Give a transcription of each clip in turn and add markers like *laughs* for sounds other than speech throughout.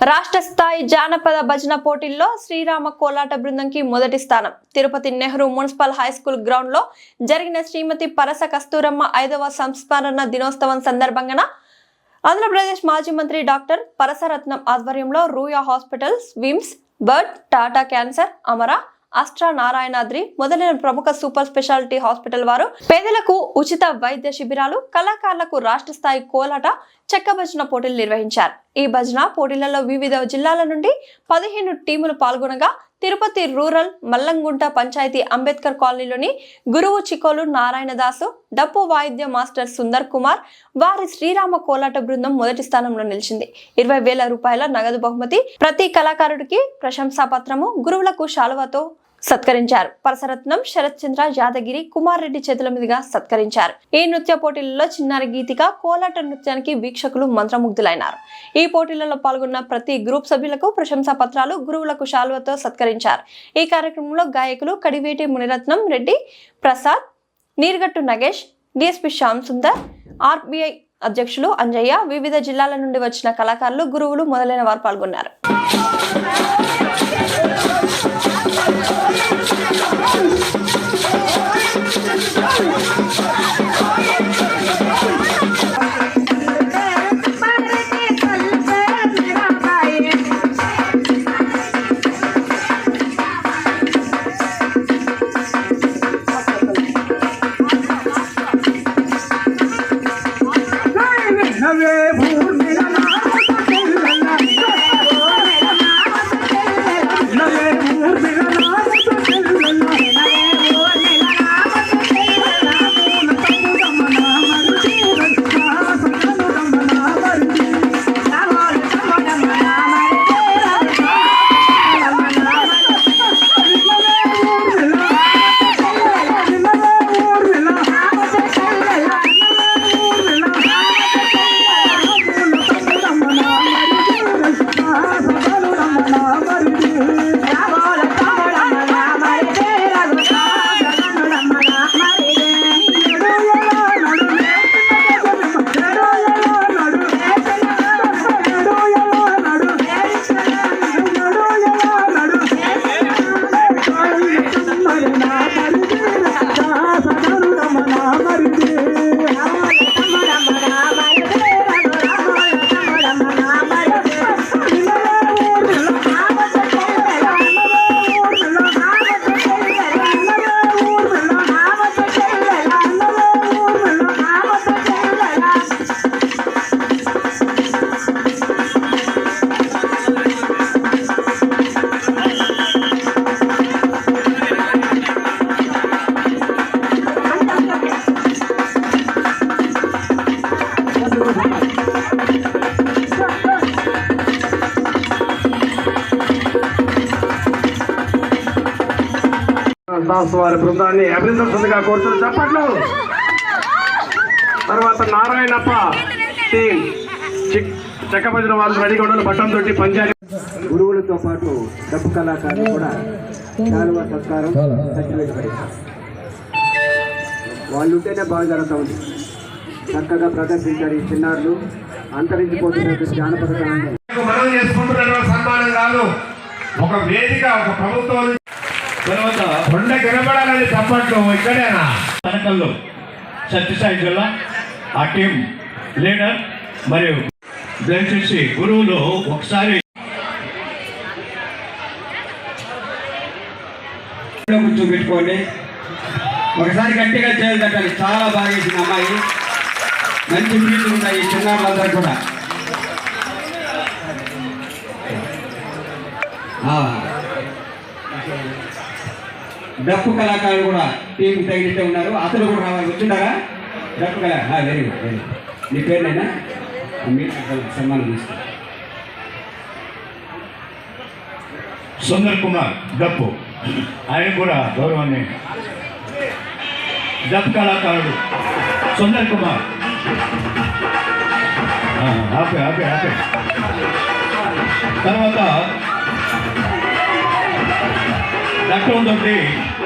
రాష్ట్ర స్థాయి జానపద భజన పోటీల్లో శ్రీరామ కోలాట బృందంకి మొదటి స్థానం. Tirupati Nehru municipal high school గ్రౌండ్లో జరిగిన శ్రీమతి పరస కస్తూరమ్మ ఐదవ సంస్మరణ దినోత్సవం సందర్భంగా ఆంధ్రప్రదేశ్ మాజీ మంత్రి డాక్టర్ పరసరత్నం ఆధ్వర్యంలో Ruia hospitals VIMS BIRRD Tata cancer Amara Astra Narayanadri మొదలైన ప్రముఖ సూపర్ స్పెషాలిటీ హాస్పిటల్ వారు పేదలకు ఉచిత వైద్య శిబిరాలు కళాకారులకు రాష్ట్ర స్థాయి కోలాట చెక్క భజన పోటీలు నిర్వహించారు. ఈ భజన పోటీలలో వివిధ జిల్లాల నుండి పదిహేను టీములు పాల్గొనగా తిరుపతి రూరల్ మల్లంగుంట పంచాయతీ అంబేద్కర్ కాలనీలోని గురువు చికోలు నారాయణదాసు డప్పు వాయిద్య మాస్టర్ సుందర్ కుమార్ వారి శ్రీరామ కోలాట బృందం మొదటి స్థానంలో నిలిచింది. ఇరవై వేల రూపాయల నగదు బహుమతి ప్రతి కళాకారుడికి ప్రశంసా పత్రము గురువులకు శాలువతో సత్కరించారు. పరసరత్నం శరత్ చంద్ర యాదగిరి కుమార్ రెడ్డి చేతుల మీదుగా సత్కరించారు. ఈ నృత్య పోటీలలో చిన్నారి గీతిక కోలాట నృత్యానికి వీక్షకులు మంత్రముగ్ధులైనారు. ఈ పోటీలలో పాల్గొన్న ప్రతి గ్రూప్ సభ్యులకు ప్రశంసా పత్రాలు గురువులకు శాలువతో సత్కరించారు. ఈ కార్యక్రమంలో గాయకులు కడివేటి మునిరత్నం రెడ్డి ప్రసాద్ నీర్గట్టు నగేష్ డిఎస్పి శ్యామ్ సుందర్ ఆర్బీఐ అధ్యక్షులు అంజయ్య వివిధ జిల్లాల నుండి వచ్చిన కళాకారులు గురువులు మొదలైన వారు పాల్గొన్నారు. Thank *laughs* you. దాస్ వారి బృందాన్ని అభినందించగా కోరుతున్న చప్పట్లు తర్వాత నారాయణప్ప టీం చిక్ చెక్కభజన వాళ్ళు రెడీగా ఉండాలి బట్టం తోటి పంచాయతీ. గురువులతో పాటు డబ్బు కళాకారులు కూడా శాలువ సత్కారం సర్టిఫికేట్ వాళ్ళు ఉంటేనే బాగా జరుగుతూ. ఉంది చక్కగా ప్రదర్శించారు ఈ చిన్నారులు. అంతరించిపోతున్న జానపద కళని మనం చేసుకుంటున్న సన్మానం కాదు. ఒక వేదిక ఒక ప్రభుత్వం తర్వాత కొండ కనబడాలని చప్పట్లు ఇక్కడేనా? తనకల్లో సత్యసాయి జిల్లా ఆ టీం లీడర్ మరియు దయచేసి గురువులు ఒకసారి కూర్చోబెట్టుకోండి. ఒకసారి గట్టిగా చేయాలి కట్టాలి చాలా బాగా చేసిన అమ్మాయి. మంచి ఫీజులు ఉన్నాయి ఈ చిన్నారులందరూ కూడా. ఆ. డప్పు కళాకారులు కూడా టీం తగిలితే ఉన్నారు. అతను కూడా రావాలి. వచ్చిండారా డప్పు కళ వెరీ గుడ్ వెరీ గుడ్ నీ పేరునైనా మీరు సన్మానం చేస్తారు సుందర్ కుమార్ డప్పు. ఆయన కూడా గౌరవాన్ని. డప్పు కళాకారుడు. సుందర్ కుమార్. ఆపే ఆపే ఆపే. తర్వాత దట్టం దొడ్డి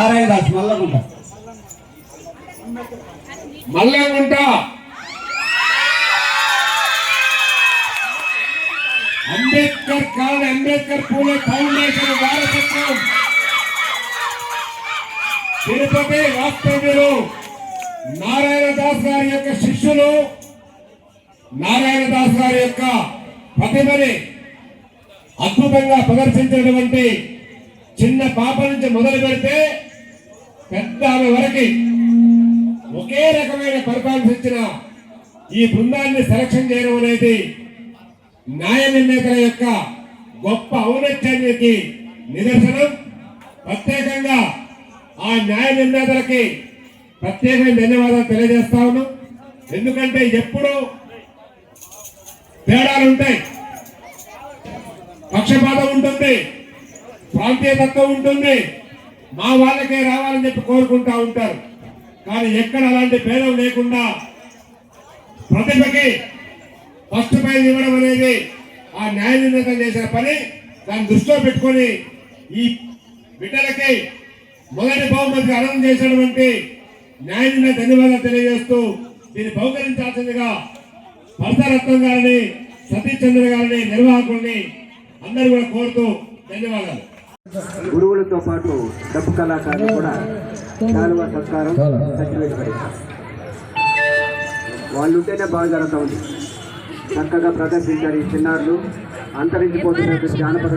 నారాయణదాస్ మల్లగుంట మల్లగుంట. అంబేద్కర్ కాదు అంబేద్కర్ పూలే ఫౌండేషన్ వారసత్వం. తిరుపతి వాస్తవ్యులు నారాయణ దాస్ గారి యొక్క శిష్యులు నారాయణ దాస్ గారి యొక్క ప్రతిభని అద్భుతంగా ప్రదర్శించినటువంటి చిన్న పాప నుంచి మొదలు పెడితే పెద్ద ఆమె వరకు ఒకే రకమైన పరిపాలన ఇచ్చిన ఈ బృందాన్ని సెలక్షన్ చేయడం అనేది న్యాయ నిర్ణేతల యొక్క గొప్ప ఔన్నత్యానికి నిదర్శనం. ప్రత్యేకంగా ఆ న్యాయ నిర్ణేతలకి ప్రత్యేకమైన ధన్యవాదాలు తెలియజేస్తా ఉన్నాం. ఎందుకంటే ఎప్పుడు తేడాలు ఉంటాయి. పక్షపాతం ఉంటుంది. ప్రాంతీయ తత్వం ఉంటుంది. మా వాళ్ళకే రావాలని చెప్పి కోరుకుంటా ఉంటారు. కానీ ఎక్కడ అలాంటి భేదం లేకుండా ప్రతిభకి ఫస్ట్ ప్రైజ్ ఇవ్వడం అనేది ఆ న్యాయ నిర్ణేత చేసిన పని. దాన్ని దృష్టిలో పెట్టుకొని ఈ బిడ్డలకి మొదటి బహుమతికి అర్థం చేసినటువంటి న్యాయ నిర్ణయ ధన్యవాదాలు తెలియజేస్తూ దీన్ని బహుకరించాల్సిందిగా పరసరత్నం గారిని సతీష్ చంద్ర గారిని నిర్వాహకుల్ని అందరూ కూడా కోరుతూ ధన్యవాదాలు. గురువులతో పాటు డబ్బు కళాకారులు కూడా శాలువ సత్కారం సర్టిఫికేట్ వాళ్ళు ఉంటేనే బాగా జరుగుతూ ఉంది చక్కగా ప్రదర్శించారు ఈ చిన్నారులు. అంతరించిపోతున్న జానపద